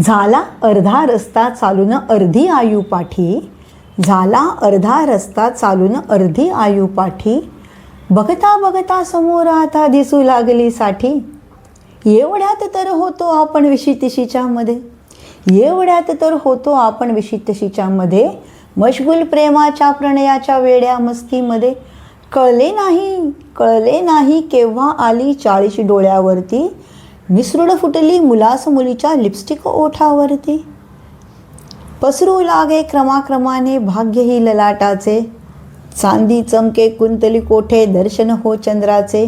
झाला अर्धा रस्ता चालून अर्धी आयू पाठी. झाला अर्धा रस्ता चालून अर्धी आयू पाठी. बघता बघता समोर आता दिसू लागली साठी. एवढ्यात तर होतो आपण विशितिशीच्यामध्ये एवढ्यात तर होतो आपण विशितशीच्यामध्ये मशगुल प्रेमाच्या प्रणयाच्या वेड्या मस्तीमध्ये. कळले नाही कळले नाही केव्हा आली चाळीस डोळ्यावरती. मिसरूड फुटली मुलास मुलीच्या लिपस्टिक ओठावरती. पसरू लागे क्रमाक्रमाने भाग्य ही ललाटाचे. चांदी चमके कुंतली कोठे दर्शन हो चंद्राचे.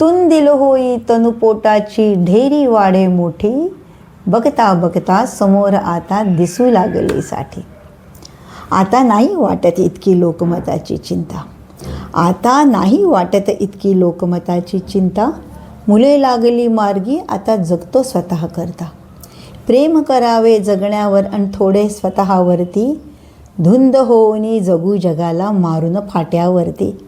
तुन दिल होई तनुपोटाची ढेरी वाढे मोठी. बघता बघता समोर आता दिसू लागली साठी. आता नाही वाटत इतकी लोकमताची चिंता. आता नाही वाटत इतकी लोकमताची चिंता. मुले लागली मार्गी आता जगतो स्वतः करता. प्रेम करावे जगण्यावर आणि थोडे स्वतःवरती. धुंद होऊनी जगू जगाला मारून फाट्यावरती.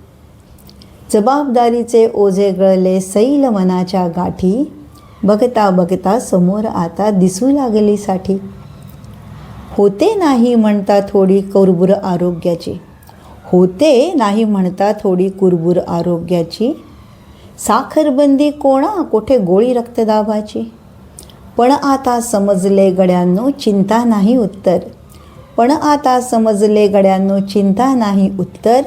जबाबदारीचे ओझे गळले सैल मनाच्या गाठी. बघता बघता समोर आता दिसू लागली साठी. होते नाही म्हणता थोडी कुरबुर आरोग्याची. होते नाही म्हणता थोडी कुरबुर आरोग्याची. साखरबंदी कोणा? कोठे गोळी रक्तदाबाची पण आता समजले गड्यांनो चिंता नाही उत्तर. पण आता समजले गड्यांनो चिंता नाही उत्तर.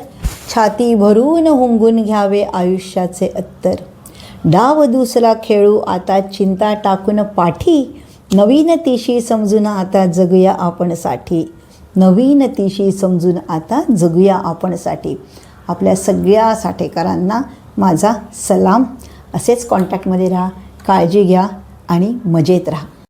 छाती भरून हुंगून घ्यावे आयुष्याचे अत्तर. डाव दुसरा खेळू आता चिंता टाकून पाठी. नवीन तिशी समजून आता जगूया आपण साठी. नवीन तिशी समजून आता जगूया आपण साठी. आपल्या सगळ्या साठेकरांना माझा सलाम. असेच कॉन्टॅक्टमध्ये राहा काळजी घ्या आणि मजेत राहा.